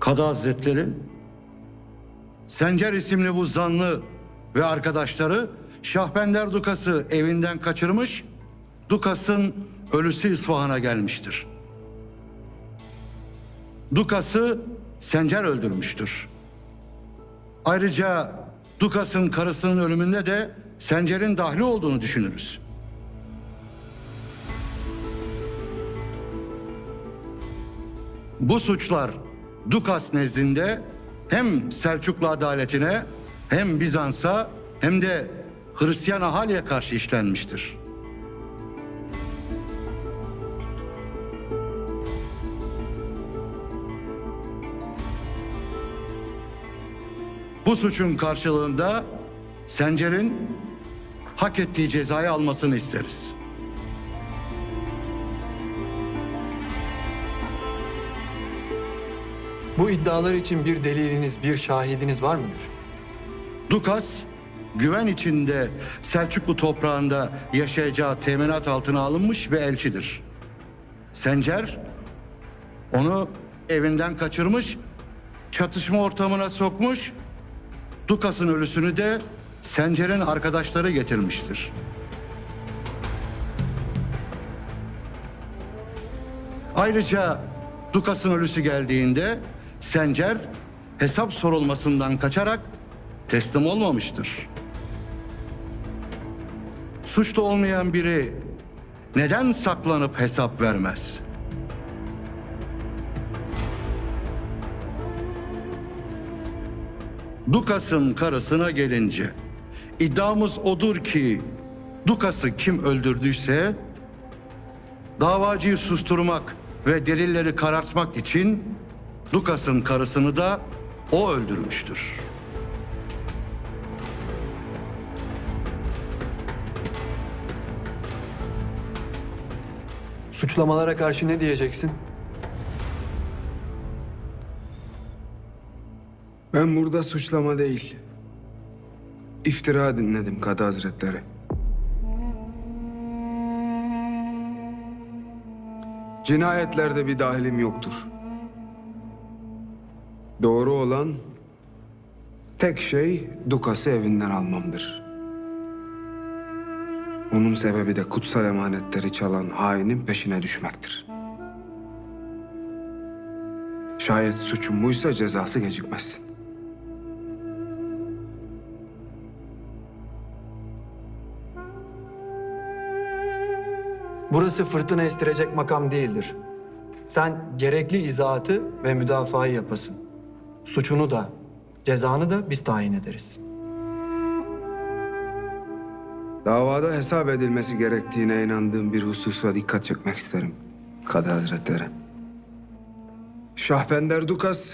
Kadı Hazretleri, Sencer isimli bu zanlı ve arkadaşları Şahbender Dukas'ı evinden kaçırmış, Dukas'ın ölüsü İsfahan'a gelmiştir. Dukas'ı Sencer öldürmüştür. Ayrıca Dukas'ın karısının ölümünde de Sencer'in dahli olduğunu düşünürüz. Bu suçlar Dukas nezdinde hem Selçuklu adaletine hem Bizans'a hem de Hristiyan ahaliye karşı işlenmiştir. Bu suçun karşılığında Sencer'in hak ettiği cezayı almasını isteriz. Bu iddialar için bir deliliniz, bir şahidiniz var mıdır? Dukas güven içinde Selçuklu toprağında yaşayacağı teminat altına alınmış bir elçidir. Sencer onu evinden kaçırmış, çatışma ortamına sokmuş, Dukas'ın ölüsünü de Sencer'in arkadaşları getirmiştir. Ayrıca Dukas'ın ölüsü geldiğinde Sencer hesap sorulmasından kaçarak teslim olmamıştır. Suçlu olmayan biri neden saklanıp hesap vermez? Dukas'ın karısına gelince iddiamız odur ki Dukas'ı kim öldürdüyse davacıyı susturmak ve delilleri karartmak için Dukas'ın karısını da o öldürmüştür. Suçlamalara karşı ne diyeceksin? Ben burada suçlama değil, iftira dinledim Kadı Hazretleri. Cinayetlerde bir dahilim yoktur. Doğru olan tek şey Dukas'ı evinden almamdır. Onun sebebi de kutsal emanetleri çalan hainin peşine düşmektir. Şayet suçum buysa cezası gecikmez. Burası fırtına estirecek makam değildir. Sen gerekli izahatı ve müdafaa yapasın. Suçunu da, cezanı da biz tayin ederiz. Davada hesap edilmesi gerektiğine inandığım bir hususa dikkat çekmek isterim Kadı Hazretleri. Şahbender Dukas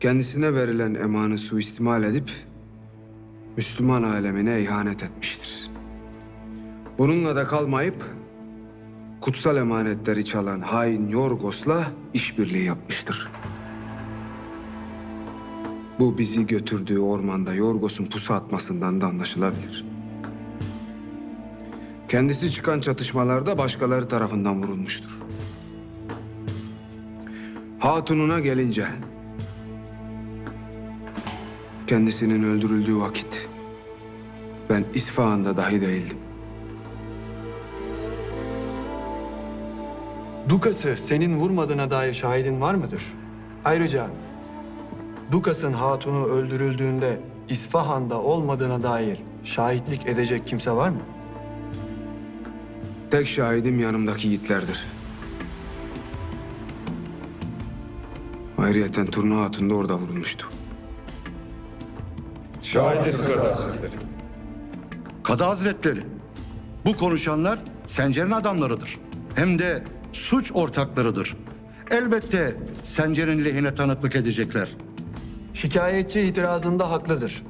kendisine verilen emanı suistimal edip Müslüman alemine ihanet etmiştir. Bununla da kalmayıp kutsal emanetleri çalan hain Yorgos'la işbirliği yapmıştır. Bu bizi götürdüğü ormanda Yorgos'un pusu atmasından da anlaşılabilir. Kendisi çıkan çatışmalarda başkaları tarafından vurulmuştur. Hatununa gelince... Kendisinin öldürüldüğü vakit... Ben İsfahan'da dahi değildim. Dukas'ı senin vurmadığına dair şahidin var mıdır? Ayrıca Dukas'ın hatunu öldürüldüğünde İsfahan'da olmadığına dair şahitlik edecek kimse var mı? Tek şahidim yanımdaki yiğitlerdir. Ayrıyeten Turna Hatun da orada vurulmuştu. Kadı Hazretleri, bu konuşanlar Sencer'in adamlarıdır. Hem de suç ortaklarıdır. Elbette Sencer'in lehine tanıklık edecekler. Şikayetçi itirazında haklıdır.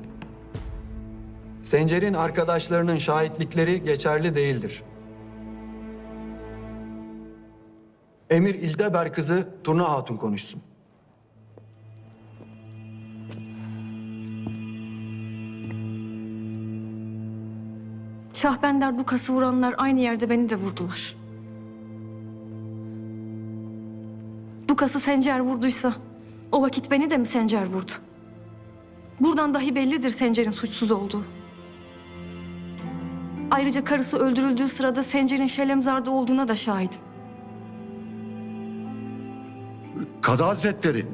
Sencer'in arkadaşlarının şahitlikleri geçerli değildir. Emir İldeber kızı Turna Hatun konuşsun. Şahbender Dukas'ı vuranlar aynı yerde beni de vurdular. Dukas'ı Sencer vurduysa O vakit beni de mi Sencer vurdu? Buradan dahi bellidir Sencer'in suçsuz olduğu. Ayrıca karısı öldürüldüğü sırada Sencer'in Şelemzar'da olduğuna da şahidim. Kadı Hazretleri,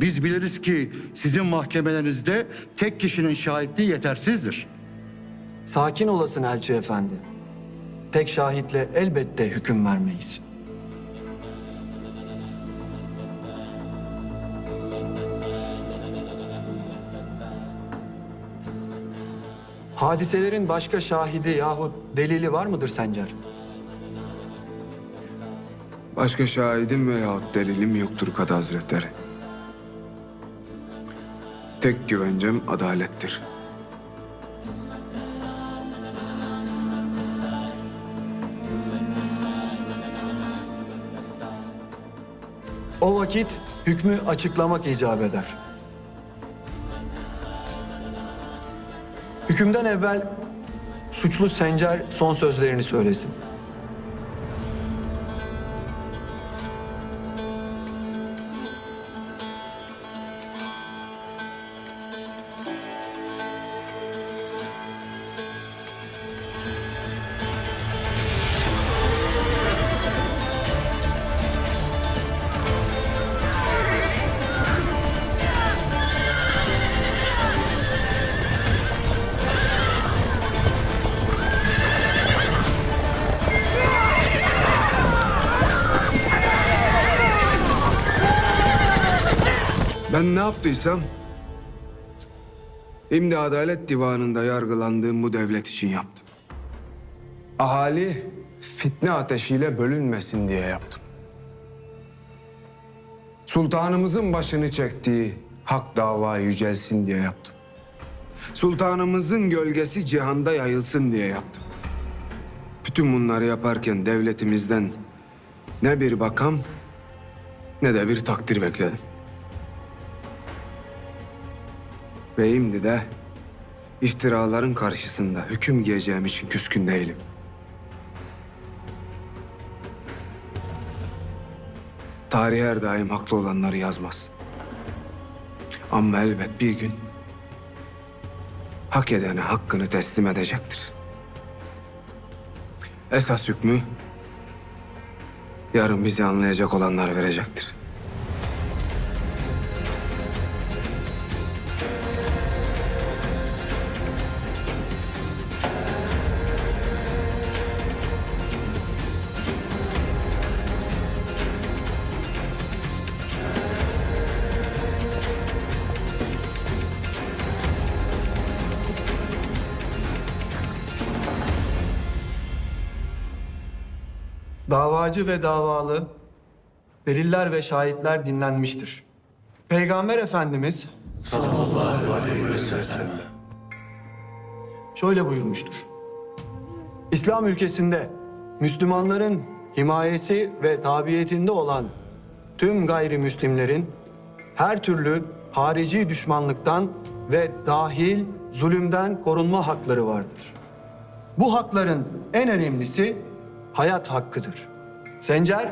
biz biliriz ki sizin mahkemelerinizde tek kişinin şahitliği yetersizdir. Sakin olasın elçi efendi. Tek şahitle elbette hüküm vermeyiz. Hadiselerin başka şahidi yahut delili var mıdır Sencer? Başka şahidim veyahut delilim yoktur Kadı Hazretleri. Tek güvencem adalettir. O vakit hükmü açıklamak icap eder. Hükümden evvel suçlu Sencer son sözlerini söylesin. Yaptıysam... Şimdi Adalet Divanı'nda yargılandığım bu devlet için yaptım. Ahali fitne ateşiyle bölünmesin diye yaptım. Sultanımızın başını çektiği hak dava yücelsin diye yaptım. Sultanımızın gölgesi cihanda yayılsın diye yaptım. Bütün bunları yaparken devletimizden ne bir bakam ne de bir takdir bekledim. Ve şimdi de iftiraların karşısında hüküm giyeceğim için küskün değilim. Tarih her daim haklı olanları yazmaz. Ama elbet bir gün hak edene hakkını teslim edecektir. Esas hükmü yarın bizi anlayacak olanlar verecektir. Davacı ve davalı, deliller ve şahitler dinlenmiştir. Peygamber Efendimiz şöyle buyurmuştur. İslam ülkesinde Müslümanların himayesi ve tabiyetinde olan tüm gayrimüslimlerin her türlü harici düşmanlıktan ve dahil zulümden korunma hakları vardır. Bu hakların en önemlisi hayat hakkıdır. Sencer,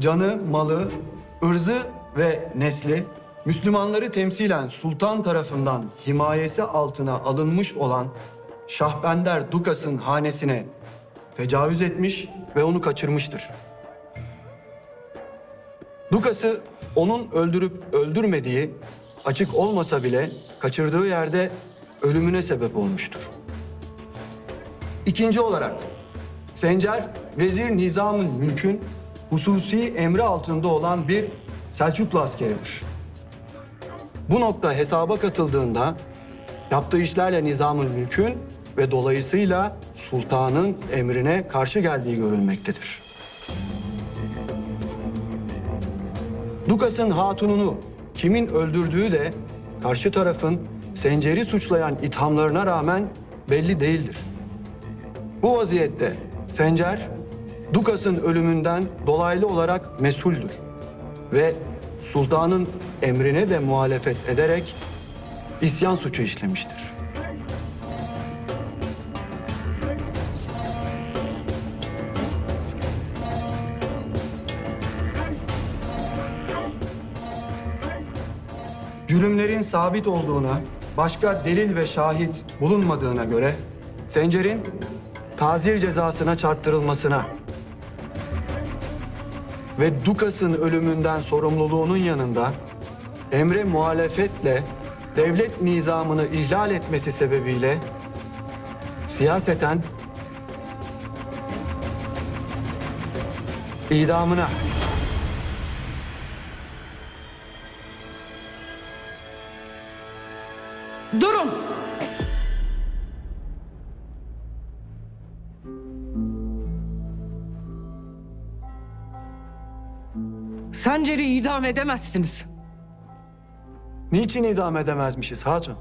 canı, malı, ırzı ve nesli Müslümanları temsilen sultan tarafından himayesi altına alınmış olan Şahbender Dukas'ın hanesine tecavüz etmiş ve onu kaçırmıştır. Dukas'ı onun öldürüp öldürmediği açık olmasa bile kaçırdığı yerde ölümüne sebep olmuştur. İkinci olarak Sencer, Vezir Nizam'ın mülkün hususi emri altında olan bir Selçuklu askeridir. Bu nokta hesaba katıldığında yaptığı işlerle Nizam'ın mülkün ve dolayısıyla sultanın emrine karşı geldiği görülmektedir. Dukas'ın hatununu kimin öldürdüğü de karşı tarafın Sencer'i suçlayan ithamlarına rağmen belli değildir. Bu vaziyette Sencer, Dukas'ın ölümünden dolaylı olarak mesuldür ve sultanın emrine de muhalefet ederek isyan suçu işlemiştir. cürümlerin sabit olduğuna, başka delil ve şahit bulunmadığına göre Sencer'in tazir cezasına çarptırılmasına ve Dukas'ın ölümünden sorumluluğunun yanında emre muhalefetle devlet nizamını ihlal etmesi sebebiyle siyaseten idamına Durun! Sencer'i idam edemezsiniz. niçin idam edemezmişiz hatun?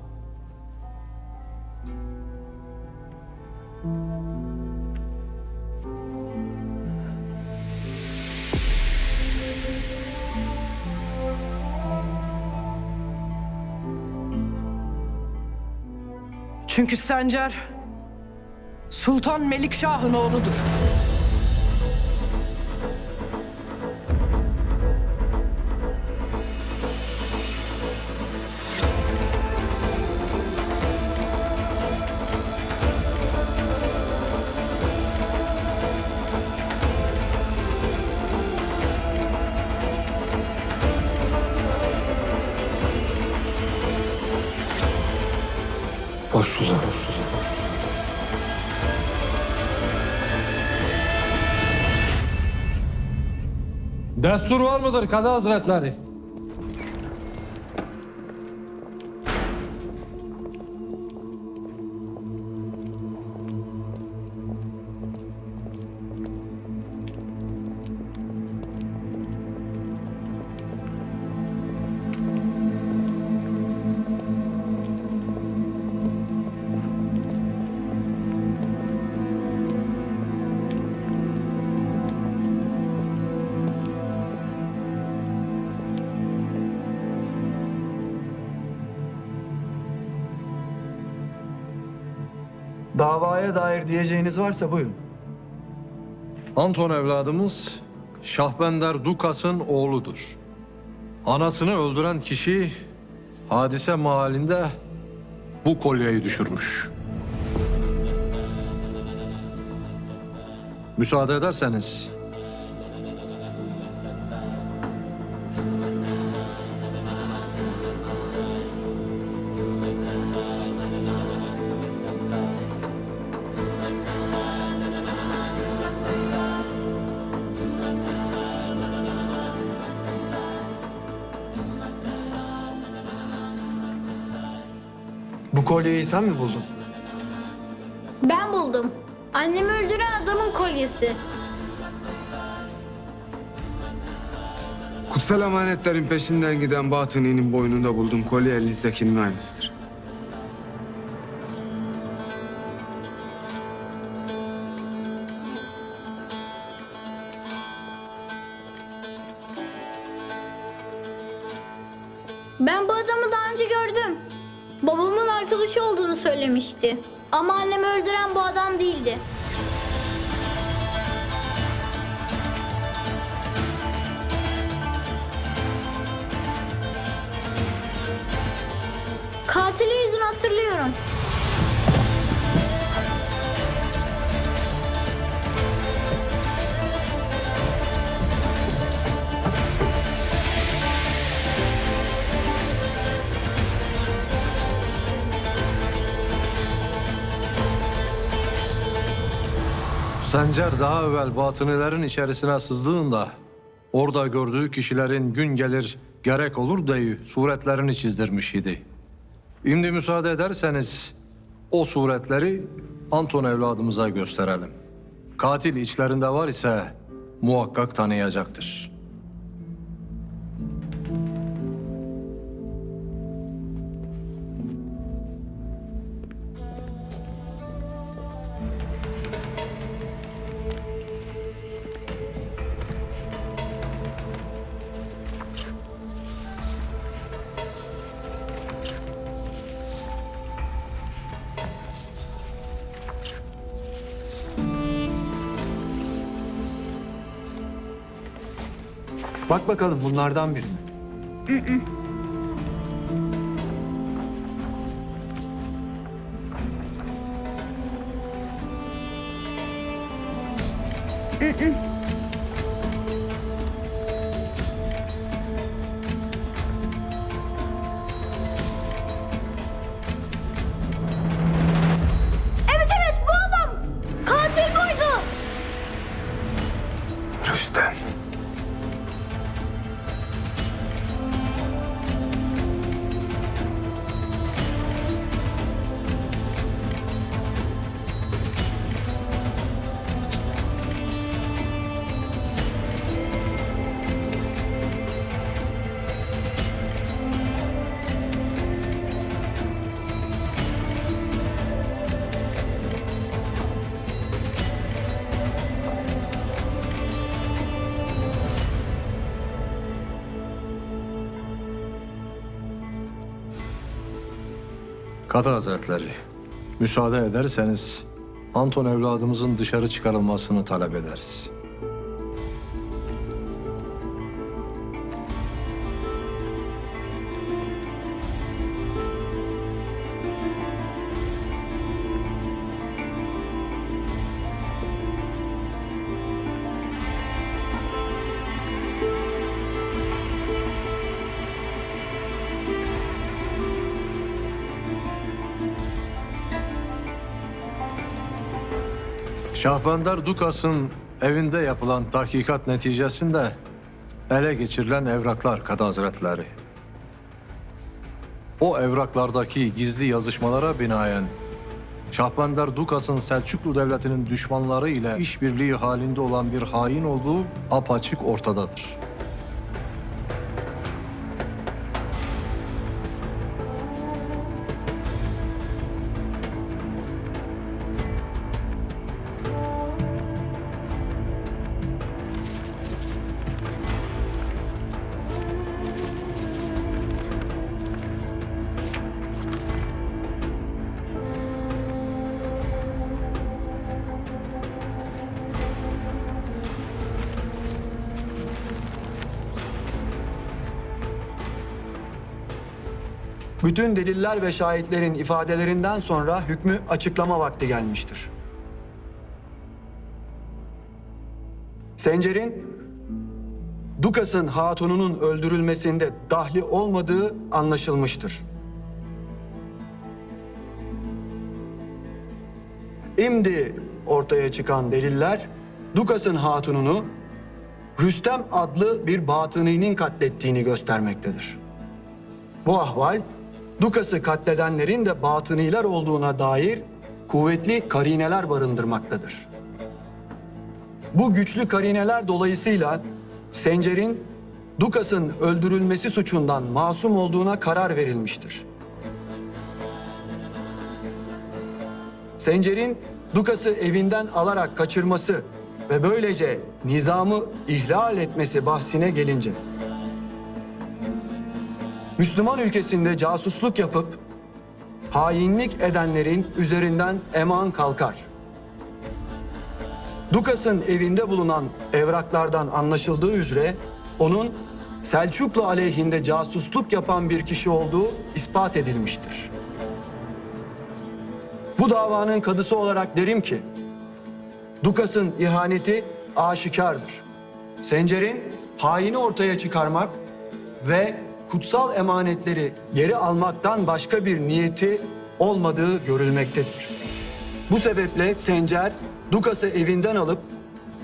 Çünkü Sencer Sultan Melikşah'ın oğludur. Boşluğu. Destur var mıdır Kadı Hazretleri? Davaya dair diyeceğiniz varsa buyurun. Anton evladımız Şahbender Dukas'ın oğludur. Anasını öldüren kişi hadise mahallinde bu kolyeyi düşürmüş. Müsaade ederseniz kolyeyi sen mi buldun? Ben buldum. Annemi öldüren adamın kolyesi. Kutsal emanetlerin peşinden giden Batıni'nin boynunda bulduğum kolye elinizdekinin aynısıdır. Ben bu adamı daha önce gördüm. Babamın arkadaşı olduğunu söylemişti. Ama annemi öldüren bu adam değildi. Katili yüzünü hatırlıyorum. Sencer daha evvel batınilerin içerisine sızdığında orada gördüğü kişilerin gün gelir gerek olur deyi suretlerini çizdirmiş idi. Şimdi müsaade ederseniz o suretleri Anton evladımıza gösterelim. Katil içlerinde var ise muhakkak tanıyacaktır. Bak bakalım bunlardan biri mi? Evet evet bu adam. Katil buydu. Rüstem. Kadı Hazretleri, müsaade ederseniz Anton evladımızın dışarı çıkarılmasını talep ederiz. Şahbandar Dukas'ın evinde yapılan tahkikat neticesinde ele geçirilen evraklar Kadı Hazretleri. O evraklardaki gizli yazışmalara binaen Şahbandar Dukas'ın Selçuklu Devleti'nin düşmanları ile işbirliği halinde olan bir hain olduğu apaçık ortadadır. Bütün deliller ve şahitlerin ifadelerinden sonra hükmü açıklama vakti gelmiştir. Sencer'in Dukas'ın hatununun öldürülmesinde dahli olmadığı anlaşılmıştır. Şimdi ortaya çıkan deliller Dukas'ın hatununu Rüstem adlı bir batıninin katlettiğini göstermektedir. Bu ahval Dukas'ı katledenlerin de batıniler olduğuna dair kuvvetli karineler barındırmaktadır. Bu güçlü karineler dolayısıyla Sencer'in Dukas'ın öldürülmesi suçundan masum olduğuna karar verilmiştir. Sencer'in Dukas'ı evinden alarak kaçırması ve böylece nizamı ihlal etmesi bahsine gelince Müslüman ülkesinde casusluk yapıp hainlik edenlerin üzerinden eman kalkar. Dukas'ın evinde bulunan evraklardan anlaşıldığı üzere onun Selçuklu aleyhinde casusluk yapan bir kişi olduğu ispat edilmiştir. Bu davanın kadısı olarak derim ki Dukas'ın ihaneti aşikardır. Sencer'in haini ortaya çıkarmak ve kutsal emanetleri geri almaktan başka bir niyeti olmadığı görülmektedir. Bu sebeple Sencer, Dukas'ı evinden alıp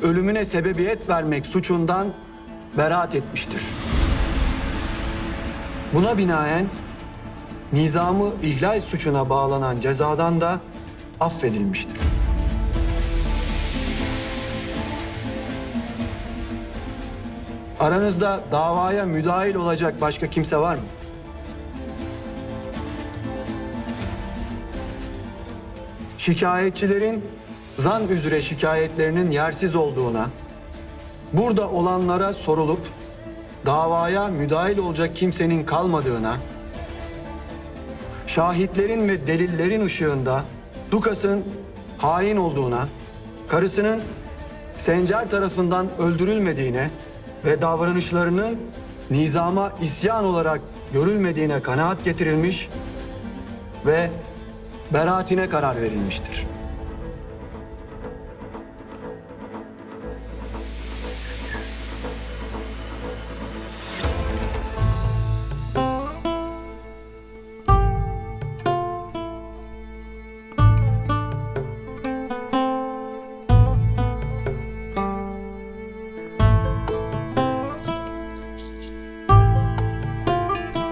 ölümüne sebebiyet vermek suçundan beraat etmiştir. Buna binaen nizamı ihlal suçuna bağlanan cezadan da affedilmiştir. Aranızda davaya müdahil olacak başka kimse var mı? Şikayetçilerin zan üzere şikayetlerinin yersiz olduğuna, burada olanlara sorulup davaya müdahil olacak kimsenin kalmadığına, şahitlerin ve delillerin ışığında Dukas'ın hain olduğuna, karısının Sencer tarafından öldürülmediğine ve davranışlarının nizama isyan olarak görülmediğine kanaat getirilmiş ve beraatine karar verilmiştir.